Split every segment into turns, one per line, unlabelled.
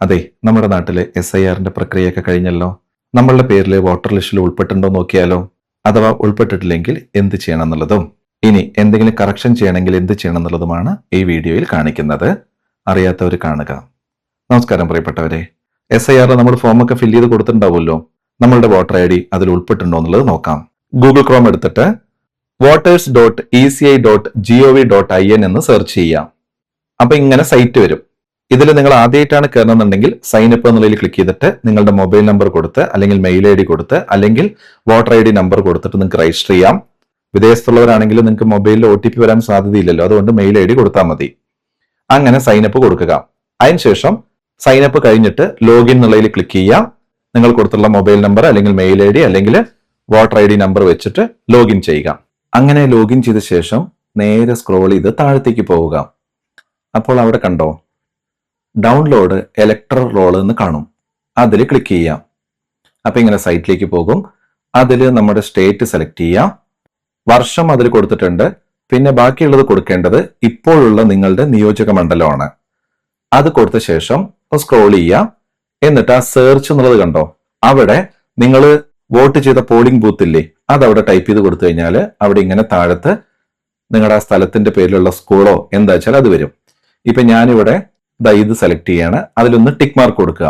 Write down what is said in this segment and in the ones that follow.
അതെ നമ്മുടെ നാട്ടിലെ എസ് ഐ ആറിന്റെ പ്രക്രിയയൊക്കെ കഴിഞ്ഞല്ലോ. നമ്മളുടെ പേരിൽ വോട്ടർ ലിസ്റ്റിൽ ഉൾപ്പെട്ടിട്ടുണ്ടോ നോക്കിയാലോ? അഥവാ ഉൾപ്പെട്ടിട്ടില്ലെങ്കിൽ എന്ത് ചെയ്യണം എന്നുള്ളതും ഇനി എന്തെങ്കിലും കറക്ഷൻ ചെയ്യണമെങ്കിൽ എന്ത് ചെയ്യണം എന്നുള്ളതുമാണ് ഈ വീഡിയോയിൽ കാണിക്കുന്നത്. അറിയാത്തവർ കാണുക. നമസ്കാരം പ്രിയപ്പെട്ടവരെ. എസ് ഐ ആറിൽ നമ്മൾ ഫോമൊക്കെ ഫില്ല് ചെയ്ത് കൊടുത്തിട്ടുണ്ടാവുമല്ലോ. നമ്മളുടെ വോട്ടർ ഐ ഡി അതിൽ ഉൾപ്പെട്ടിട്ടുണ്ടോ എന്നുള്ളത് നോക്കാം. ഗൂഗിൾ ക്രോം എടുത്തിട്ട് voters dot E C I dot G O V dot I N എന്ന് സെർച്ച് ചെയ്യാം. അപ്പൊ ഇങ്ങനെ സൈറ്റ് വരും. ഇതിൽ നിങ്ങൾ ആദ്യമായിട്ടാണ് കയറുന്നുണ്ടെങ്കിൽ സൈൻ അപ്പ് എന്നുള്ളതിൽ ക്ലിക്ക് ചെയ്തിട്ട് നിങ്ങളുടെ മൊബൈൽ നമ്പർ കൊടുത്ത് അല്ലെങ്കിൽ മെയിൽ ഐ ഡി കൊടുത്ത് അല്ലെങ്കിൽ വോട്ടർ ഐ ഡി നമ്പർ കൊടുത്തിട്ട് നിങ്ങൾക്ക് രജിസ്റ്റർ ചെയ്യാം. വിദേശത്തുള്ളവരാണെങ്കിൽ നിങ്ങൾക്ക് മൊബൈലിൽ ഒ ടി പി വരാൻ സാധ്യതയില്ലല്ലോ. അതുകൊണ്ട് മെയിൽ ഐ ഡി കൊടുത്താൽ മതി. അങ്ങനെ സൈൻ അപ്പ് കൊടുക്കുക. അതിനുശേഷം സൈൻ അപ്പ് കഴിഞ്ഞിട്ട് ലോഗിൻ എന്നുള്ളതിൽ ക്ലിക്ക് ചെയ്യുക നിങ്ങൾ കൊടുത്തുള്ള മൊബൈൽ നമ്പർ അല്ലെങ്കിൽ മെയിൽ ഐ ഡി അല്ലെങ്കിൽ വോട്ടർ ഐ ഡി നമ്പർ വെച്ചിട്ട് ലോഗിൻ ചെയ്യുക. അങ്ങനെ ലോഗിൻ ചെയ്ത ശേഷം നേരെ സ്ക്രോൾ ചെയ്ത് താഴത്തേക്ക് പോവുക. അപ്പോൾ അവിടെ കണ്ടോ? ഡൗൺലോഡ് എലക്ട്രൽ റോൾ എന്ന് കാണും. അതിൽ ക്ലിക്ക് ചെയ്യാം. അപ്പം ഇങ്ങനെ സൈറ്റിലേക്ക് പോകും. അതിൽ നമ്മുടെ സ്റ്റേറ്റ് സെലക്ട് ചെയ്യാം. വർഷം അതിൽ കൊടുത്തിട്ടുണ്ട്. പിന്നെ ബാക്കിയുള്ളത് കൊടുക്കേണ്ടത് ഇപ്പോഴുള്ള നിങ്ങളുടെ നിയോജക മണ്ഡലമാണ്. അത് കൊടുത്ത ശേഷം സ്ക്രോൾ ചെയ്യാം. എന്നിട്ട് ആ സെർച്ച് എന്നുള്ളത് കണ്ടോ? അവിടെ നിങ്ങൾ വോട്ട് ചെയ്ത പോളിംഗ് ബൂത്ത് ഇല്ലേ? അത് അവിടെ ടൈപ്പ് ചെയ്ത് കൊടുത്തു കഴിഞ്ഞാൽ അവിടെ ഇങ്ങനെ താഴത്ത് നിങ്ങളുടെ ആ സ്ഥലത്തിന്റെ പേരിലുള്ള സ്കൂളോ എന്താ വെച്ചാൽ അത് വരും. ഇപ്പൊ ഞാനിവിടെ ദാ ഇത് സെലക്ട് ചെയ്യാണ്. അതിലൊന്ന് ടിക്ക് മാർക്ക് കൊടുക്കുക.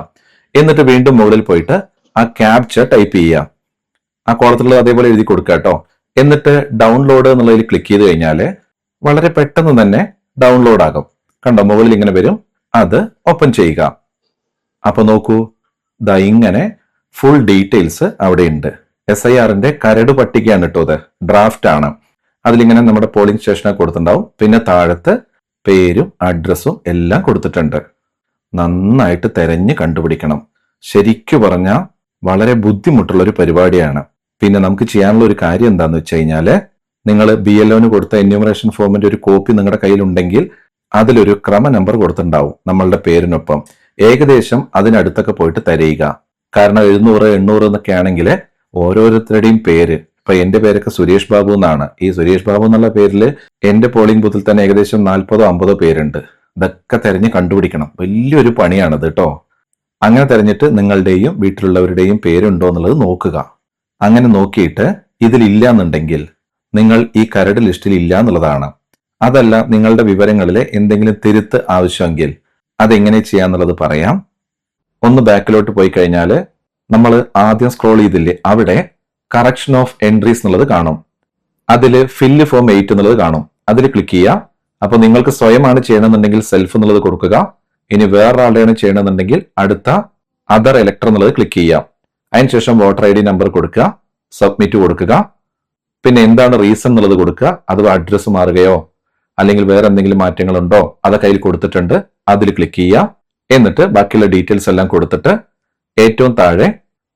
എന്നിട്ട് വീണ്ടും മുകളിൽ പോയിട്ട് ആ ക്യാപ്ചർ ടൈപ്പ് ചെയ്യുക. ആ കോളത്തിലുള്ളത് അതേപോലെ എഴുതി കൊടുക്കുക കേട്ടോ. എന്നിട്ട് ഡൗൺലോഡ് എന്നുള്ളതിൽ ക്ലിക്ക് ചെയ്ത് കഴിഞ്ഞാൽ വളരെ പെട്ടെന്ന് തന്നെ ഡൗൺലോഡ് ആകും. കണ്ടോ? മുകളിൽ ഇങ്ങനെ വരും. അത് ഓപ്പൺ ചെയ്യുക. അപ്പൊ നോക്കൂ. ദാ ഇങ്ങനെ ഫുൾ ഡീറ്റെയിൽസ് അവിടെ ഉണ്ട്. എസ് ഐ ആറിന്റെ കരട് പട്ടികയാണ് കേട്ടോ ഇത്. ഡ്രാഫ്റ്റ് ആണ്. അതിലിങ്ങനെ നമ്മുടെ പോളിംഗ് സ്റ്റേഷനെ കൊടുത്തിട്ടുണ്ടാവും. പിന്നെ താഴത്ത് പേരും അഡ്രസ്സും എല്ലാം കൊടുത്തിട്ടുണ്ട്. നന്നായിട്ട് തെരഞ്ഞ് കണ്ടുപിടിക്കണം. ശരിക്കു പറഞ്ഞാൽ വളരെ ബുദ്ധിമുട്ടുള്ള ഒരു പരിപാടിയാണ്. പിന്നെ നമുക്ക് ചെയ്യാനുള്ള ഒരു കാര്യം എന്താണെന്ന് വെച്ച് കഴിഞ്ഞാൽ നിങ്ങൾ ബി എൽ ഒന് കൊടുത്ത എന്യൂമറേഷൻ ഫോമിന്റെ ഒരു കോപ്പി നിങ്ങളുടെ കയ്യിലുണ്ടെങ്കിൽ അതിലൊരു ക്രമ നമ്പർ കൊടുത്തിട്ടുണ്ടാവും നമ്മളുടെ പേരിനൊപ്പം. ഏകദേശം അതിനടുത്തൊക്കെ പോയിട്ട് തരയുക. കാരണം എഴുന്നൂറ് എണ്ണൂറ് എന്നൊക്കെ ആണെങ്കിൽ ഓരോരുത്തരുടെയും പേര് ഇപ്പൊ എന്റെ പേരൊക്കെ സുരേഷ് ബാബു എന്നാണ്. ഈ സുരേഷ് ബാബു എന്നുള്ള പേരിൽ എന്റെ പോളിംഗ് ബൂത്തിൽ തന്നെ ഏകദേശം നാൽപ്പതോ അമ്പതോ പേരുണ്ട്. ഇതൊക്കെ തെരഞ്ഞ് കണ്ടുപിടിക്കണം. വലിയൊരു പണിയാണത് കേട്ടോ അങ്ങനെ തെരഞ്ഞിട്ട് നിങ്ങളുടെയും വീട്ടിലുള്ളവരുടെയും പേരുണ്ടോ എന്നുള്ളത് നോക്കുക. അങ്ങനെ നോക്കിയിട്ട് ഇതിലില്ല എന്നുണ്ടെങ്കിൽ നിങ്ങൾ ഈ കരട് ലിസ്റ്റിൽ ഇല്ല എന്നുള്ളതാണ്. അതല്ല നിങ്ങളുടെ വിവരങ്ങളിലെ എന്തെങ്കിലും തിരുത്ത് ആവശ്യമെങ്കിൽ അതെങ്ങനെ ചെയ്യാന്നുള്ളത് പറയാം. ഒന്ന് ബാക്കിലോട്ട് പോയി കഴിഞ്ഞാൽ നമ്മൾ ആദ്യം സ്ക്രോൾ ചെയ്തില്ലേ? അവിടെ കറക്ഷൻ ഓഫ് എൻട്രീസ് എന്നുള്ളത് കാണും. അതിൽ ഫില്ല് ഫോം എയ്റ്റ് എന്നുള്ളത് കാണും. അതിൽ ക്ലിക്ക് ചെയ്യുക. അപ്പോൾ നിങ്ങൾക്ക് സ്വയമാണ് ചെയ്യണമെന്നുണ്ടെങ്കിൽ സെൽഫ് എന്നുള്ളത് കൊടുക്കുക. ഇനി വേറൊരാളുടെയാണ് ചെയ്യണമെന്നുണ്ടെങ്കിൽ അടുത്ത അതർ ഇലക്ടർ എന്നുള്ളത് ക്ലിക്ക് ചെയ്യുക. അതിനുശേഷം വോട്ടർ ഐ ഡി നമ്പർ കൊടുക്കുക. സബ്മിറ്റ് കൊടുക്കുക. പിന്നെ എന്താണ് റീസൺ എന്നുള്ളത് കൊടുക്കുക. അഥവാ അഡ്രസ്സ് മാറുകയോ അല്ലെങ്കിൽ വേറെ എന്തെങ്കിലും മാറ്റങ്ങളുണ്ടോ അതൊക്കെ അതിൽ കൊടുത്തിട്ടുണ്ട്. അതിൽ ക്ലിക്ക് ചെയ്യുക. എന്നിട്ട് ബാക്കിയുള്ള ഡീറ്റെയിൽസ് എല്ലാം കൊടുത്തിട്ട് ഏറ്റവും താഴെ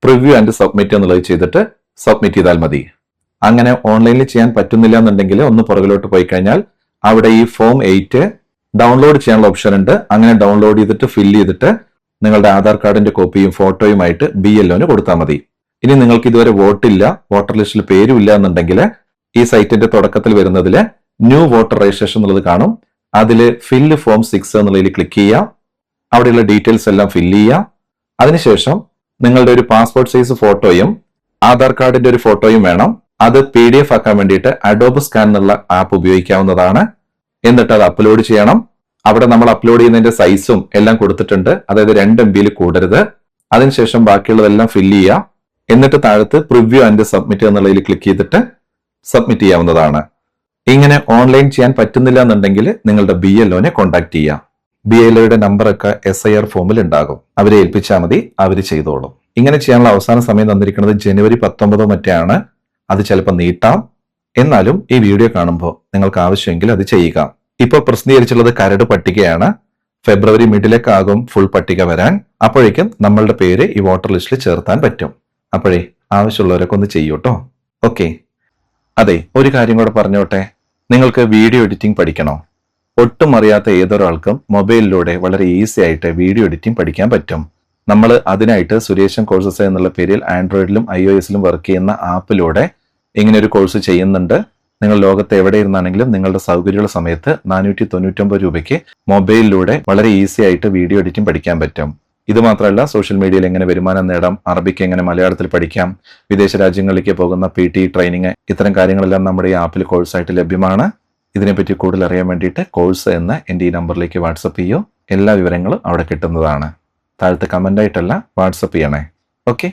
പ്രിവ്യൂ ആൻഡ് സബ്മിറ്റ് എന്നുള്ളത് ചെയ്തിട്ട് സബ്മിറ്റ് ചെയ്താൽ മതി. അങ്ങനെ ഓൺലൈനിൽ ചെയ്യാൻ പറ്റുന്നില്ല എന്നുണ്ടെങ്കിൽ ഒന്ന് പുറകിലോട്ട് പോയി കഴിഞ്ഞാൽ അവിടെ ഈ ഫോം എയ്റ്റ് ഡൗൺലോഡ് ചെയ്യാനുള്ള ഓപ്ഷൻ ഉണ്ട്. അങ്ങനെ ഡൗൺലോഡ് ചെയ്തിട്ട് ഫില്ല് ചെയ്തിട്ട് നിങ്ങളുടെ ആധാർ കാർഡിന്റെ കോപ്പിയും ഫോട്ടോയുമായിട്ട് ബി എൽ ഒന് കൊടുത്താൽ മതി. ഇനി നിങ്ങൾക്ക് ഇതുവരെ വോട്ടില്ല വോട്ടർ ലിസ്റ്റിൽ പേരും ഇല്ല എന്നുണ്ടെങ്കിൽ ഈ സൈറ്റിന്റെ തുടക്കത്തിൽ വരുന്നതിൽ ന്യൂ വോട്ടർ രജിസ്ട്രേഷൻ എന്നുള്ളത് കാണും. അതിൽ ഫില്ല് ഫോം സിക്സ് എന്നുള്ളതിൽ ക്ലിക്ക് ചെയ്യുക. അവിടെയുള്ള ഡീറ്റെയിൽസ് എല്ലാം ഫില്ല് ചെയ്യുക. അതിനുശേഷം നിങ്ങളുടെ ഒരു പാസ്പോർട്ട് സൈസ് ഫോട്ടോയും ആധാർ കാർഡിന്റെ ഒരു ഫോട്ടോയും വേണം. അത് പി ഡി എഫ് ആക്കാൻ വേണ്ടിയിട്ട് അഡോബ് സ്കാൻ എന്നുള്ള ആപ്പ് ഉപയോഗിക്കാവുന്നതാണ്. എന്നിട്ട് അത് അപ്ലോഡ് ചെയ്യണം. അവിടെ നമ്മൾ അപ്ലോഡ് ചെയ്യുന്നതിന്റെ സൈസും എല്ലാം കൊടുത്തിട്ടുണ്ട്. അതായത് രണ്ട് എം ബിയിൽ കൂടരുത്. അതിനുശേഷം ബാക്കിയുള്ളതെല്ലാം ഫില്ല് ചെയ്യുക. എന്നിട്ട് താഴത്ത് പ്രിവ്യൂ ആൻഡ് സബ്മിറ്റ് എന്നുള്ളതിൽ ക്ലിക്ക് ചെയ്തിട്ട് സബ്മിറ്റ് ചെയ്യാവുന്നതാണ്. ഇങ്ങനെ ഓൺലൈൻ ചെയ്യാൻ പറ്റുന്നില്ല എന്നുണ്ടെങ്കിൽ നിങ്ങളുടെ ബി എൽ ഒനെ കോൺടാക്ട് ചെയ്യാം ബി എൽ ഒയുടെ നമ്പറൊക്കെ എസ് ഐ ആർ ഫോമിൽ ഉണ്ടാകും. അവരെ ഏൽപ്പിച്ചാൽ മതി. അവർ ചെയ്തോളും. ഇങ്ങനെ ചെയ്യാനുള്ള അവസാന സമയം തന്നിരിക്കുന്നത് ജനുവരി പത്തൊമ്പതോ മറ്റാണ് അത് ചിലപ്പോൾ നീട്ടാം. എന്നാലും ഈ വീഡിയോ കാണുമ്പോൾ നിങ്ങൾക്ക് ആവശ്യമെങ്കിൽ അത് ചെയ്യുക. ഇപ്പോൾ പ്രസിദ്ധീകരിച്ചുള്ളത് കരട് പട്ടികയാണ്. ഫെബ്രുവരി മിഡിലേക്കാകും ഫുൾ പട്ടിക വരാൻ. അപ്പോഴേക്കും നമ്മളുടെ പേര് ഈ വോട്ടർ ലിസ്റ്റിൽ ചേർത്താൻ പറ്റും. അപ്പോഴേ ആവശ്യമുള്ളവരൊക്കെ ഒന്ന് ചെയ്യൂട്ടോ ഓക്കെ. അതെ ഒരു കാര്യം കൂടെ പറഞ്ഞോട്ടെ. നിങ്ങൾക്ക് വീഡിയോ എഡിറ്റിംഗ് പഠിക്കണോ? ഒട്ടും അറിയാത്ത ഏതൊരാൾക്കും മൊബൈലിലൂടെ വളരെ ഈസി ആയിട്ട് വീഡിയോ എഡിറ്റിംഗ് പഠിക്കാൻ പറ്റും. നമ്മൾ അതിനായിട്ട് സുരേഷൻ കോഴ്സസ് എന്നുള്ള പേരിൽ ആൻഡ്രോയിഡിലും ഐ ഒ എസിലും വർക്ക് ചെയ്യുന്ന ആപ്പിലൂടെ ഇങ്ങനെ ഒരു കോഴ്സ് ചെയ്യുന്നുണ്ട്. നിങ്ങൾ ലോകത്ത് എവിടെ ഇരുന്നാണെങ്കിലും നിങ്ങളുടെ സൗകര്യമുള്ള സമയത്ത് നാനൂറ്റി തൊണ്ണൂറ്റൊമ്പത് രൂപയ്ക്ക് മൊബൈലിലൂടെ വളരെ ഈസി ആയിട്ട് വീഡിയോ എഡിറ്റിംഗ് പഠിക്കാൻ പറ്റും. ഇത് മാത്രമല്ല സോഷ്യൽ മീഡിയയിൽ എങ്ങനെ വരുമാനം നേടാം അറബിക്ക് എങ്ങനെ മലയാളത്തിൽ പഠിക്കാം വിദേശ രാജ്യങ്ങളിലേക്ക് പോകുന്ന പി ടി ട്രെയിനിങ് ഇത്തരം കാര്യങ്ങളെല്ലാം നമ്മുടെ ഈ ആപ്പിൽ കോഴ്സായിട്ട് ലഭ്യമാണ്. ഇതിനെപ്പറ്റി കൂടുതൽ അറിയാൻ വേണ്ടിയിട്ട് കോഴ്സ് എന്ന എന്റെ ഈ നമ്പറിലേക്ക് വാട്സപ്പ് ചെയ്യൂ. എല്ലാ വിവരങ്ങളും അവിടെ കിട്ടുന്നതാണ്. താഴത്ത് കമന്റായിട്ടല്ല വാട്സപ്പ് ചെയ്യണേ. ഓക്കെ